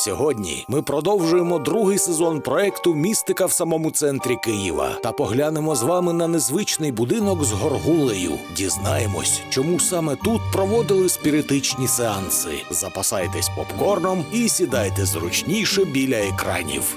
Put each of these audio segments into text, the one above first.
Сьогодні ми продовжуємо другий сезон проекту Містика в самому центрі Києва та поглянемо з вами на незвичний будинок з горгулею. Дізнаємось, чому саме тут проводили спіритичні сеанси. Запасайтесь попкорном і сідайте зручніше біля екранів.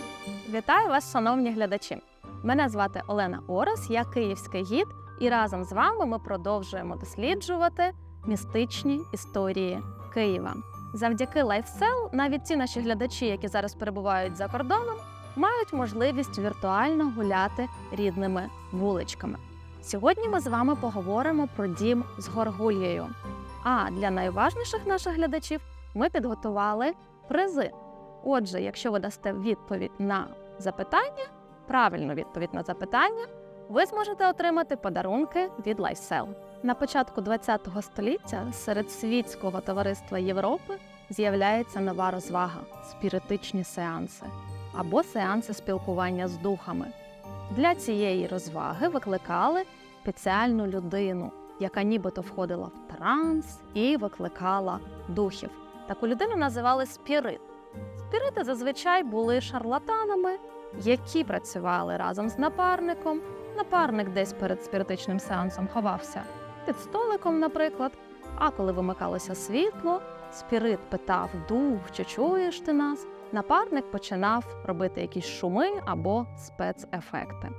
Вітаю вас, шановні глядачі! Мене звати Олена Орес, я київський гід, і разом з вами ми продовжуємо досліджувати містичні історії Києва. Завдяки лайфсел навіть ті наші глядачі, які зараз перебувають за кордоном, мають можливість віртуально гуляти рідними вуличками. Сьогодні ми з вами поговоримо про дім з горгульєю. А для найважніших наших глядачів ми підготували призи. Отже, якщо ви дасте відповідь на запитання, правильну відповідь на запитання, ви зможете отримати подарунки від LifeSell. На початку ХХ століття серед світського товариства Європи з'являється нова розвага спіритичні сеанси або сеанси спілкування з духами. Для цієї розваги викликали спеціальну людину, яка нібито входила в транс і викликала духів. Таку людину називали спірит. Спірити зазвичай були шарлатанами, які працювали разом з напарником. Напарник десь перед спіритичним сеансом ховався під столиком, наприклад. А коли вимикалося світло, спірит питав дух, чи чуєш ти нас? Напарник починав робити якісь шуми або спецефекти.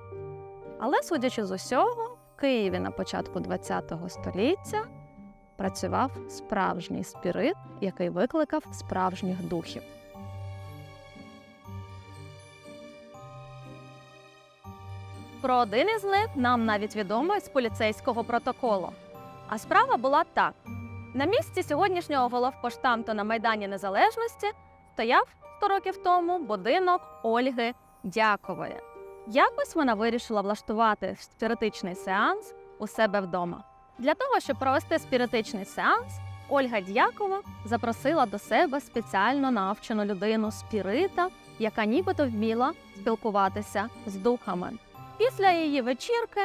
Але, судячи з усього, в Києві на початку ХХ століття працював справжній спірит, який викликав справжніх духів. Про один із них нам навіть відомо з поліцейського протоколу. А справа була так: на місці сьогоднішнього головпоштамту на Майдані Незалежності стояв 100 років тому будинок Ольги Дякової. Якось вона вирішила влаштувати спіритичний сеанс у себе вдома. Для того, щоб провести спіритичний сеанс, Ольга Дякова запросила до себе спеціально навчену людину спірита, яка нібито вміла спілкуватися з духами. Після її вечірки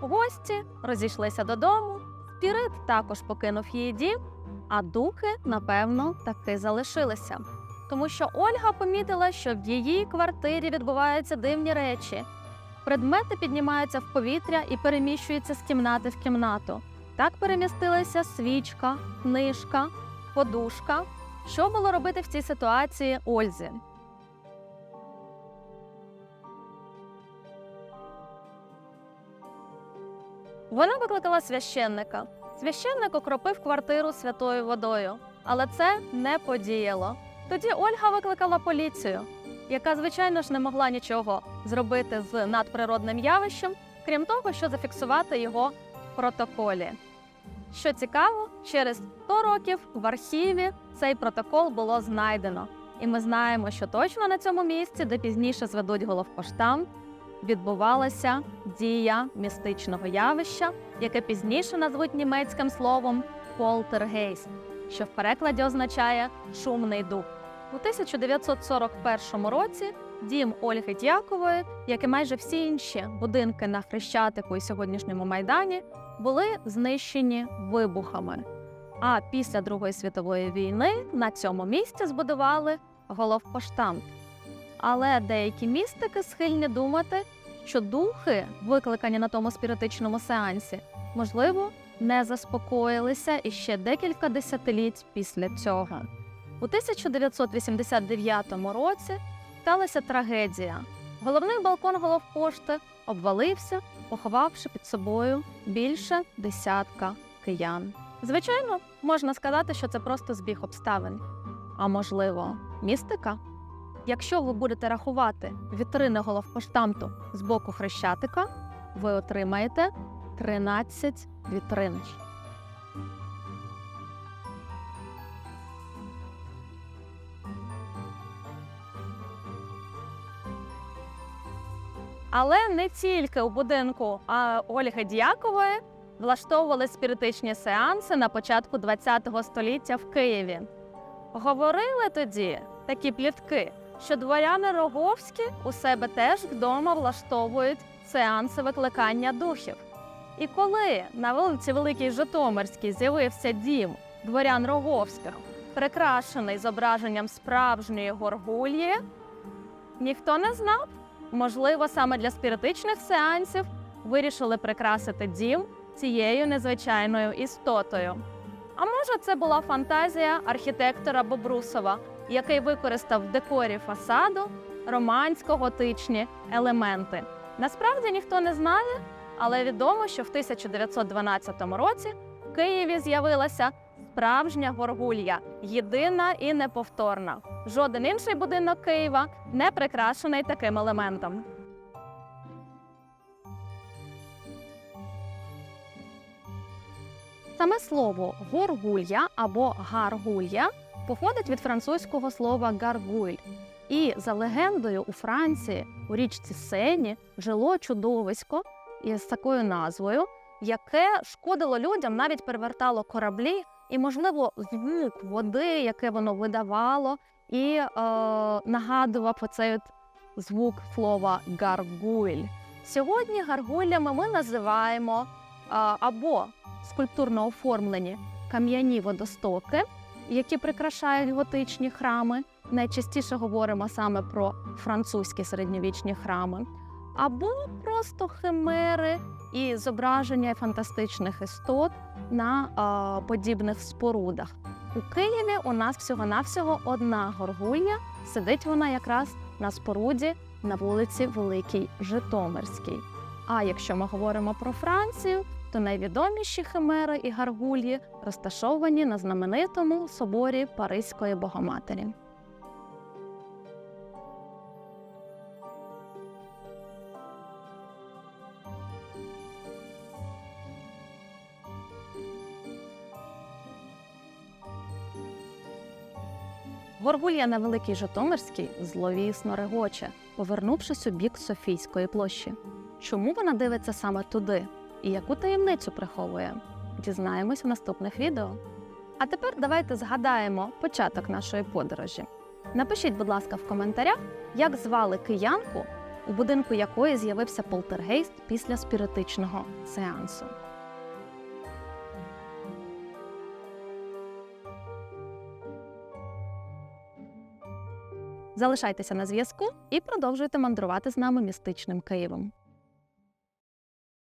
гості розійшлися додому. Спірит також покинув її дім, а духи, напевно, таки залишилися. Тому що Ольга помітила, що в її квартирі відбуваються дивні речі. Предмети піднімаються в повітря і переміщуються з кімнати в кімнату. Так перемістилася свічка, книжка, подушка. Що було робити в цій ситуації Ользі? Вона викликала священника. Священник окропив квартиру святою водою, але це не подіяло. Тоді Ольга викликала поліцію, яка, звичайно ж, не могла нічого зробити з надприродним явищем, крім того, що зафіксувати його в протоколі. Що цікаво, через 100 років в архіві цей протокол було знайдено, і ми знаємо, що точно на цьому місці, де пізніше зведуть головпоштамт, відбувалася дія містичного явища, яке пізніше назвуть німецьким словом полтергейст, що в перекладі означає шумний дух. У 1941 році дім Ольги Дякової, як і майже всі інші будинки на Хрещатику і сьогоднішньому майдані, були знищені вибухами. А після Другої світової війни на цьому місці збудували головпоштамт. Але деякі містики схильні думати, що духи, викликані на тому спіритичному сеансі, можливо, не заспокоїлися іще декілька десятиліть після цього. У 1989 році сталася трагедія. Головний балкон головпошти обвалився, поховавши під собою більше десятка киян. Звичайно, можна сказати, що це просто збіг обставин. А можливо, містика? Якщо ви будете рахувати вітрини головпоштамту з боку хрещатика, ви отримаєте 13 вітрин. Але не тільки у будинку а Ольги Дякової влаштовували спіритичні сеанси на початку ХХ століття в Києві. Говорили тоді такі плітки, що дворяни Роговські у себе теж вдома влаштовують сеанси викликання духів. І коли на вулиці Великій Житомирській з'явився дім дворян Роговських, прикрашений зображенням справжньої горгульї, ніхто не знав. Можливо, саме для спіритичних сеансів вирішили прикрасити дім цією незвичайною істотою. А може, це була фантазія архітектора Бобрусова, який використав в декорі фасаду романсько-готичні елементи. Насправді ніхто не знає, але відомо, що в 1912 році в Києві з'явилася справжня горгулья, єдина і неповторна. Жоден інший будинок Києва не прикрашений таким елементом. Саме слово горгулья або гаргулья походить від французького слова гаргуль. І за легендою у Франції у річці Сені жило чудовисько із такою назвою, яке шкодило людям, навіть перевертало кораблі, і, можливо, звук води, яке воно видавало, і е, нагадував оцей звук слова гаргуль. Сьогодні гаргулями ми називаємо або скульптурно оформлені кам'яні водостоки, які прикрашають готичні храми. Найчастіше говоримо саме про французькі середньовічні храми, або просто химери і зображення фантастичних істот на подібних спорудах. У Києві у нас всього-навсього одна горгулья. Сидить вона якраз на споруді на вулиці Великій Житомирській. А якщо ми говоримо про Францію, то найвідоміші химери і гаргульї розташовані на знаменитому соборі Паризької Богоматері. Горгулья на Великій Житомирській зловісно регоче, повернувшись у бік Софійської площі. Чому вона дивиться саме туди і яку таємницю приховує? Дізнаємось в наступних відео. А тепер давайте згадаємо початок нашої подорожі. Напишіть, будь ласка, в коментарях, як звали киянку, у будинку якої з'явився полтергейст після спіритичного сеансу. Залишайтеся на зв'язку і продовжуйте мандрувати з нами містичним Києвом.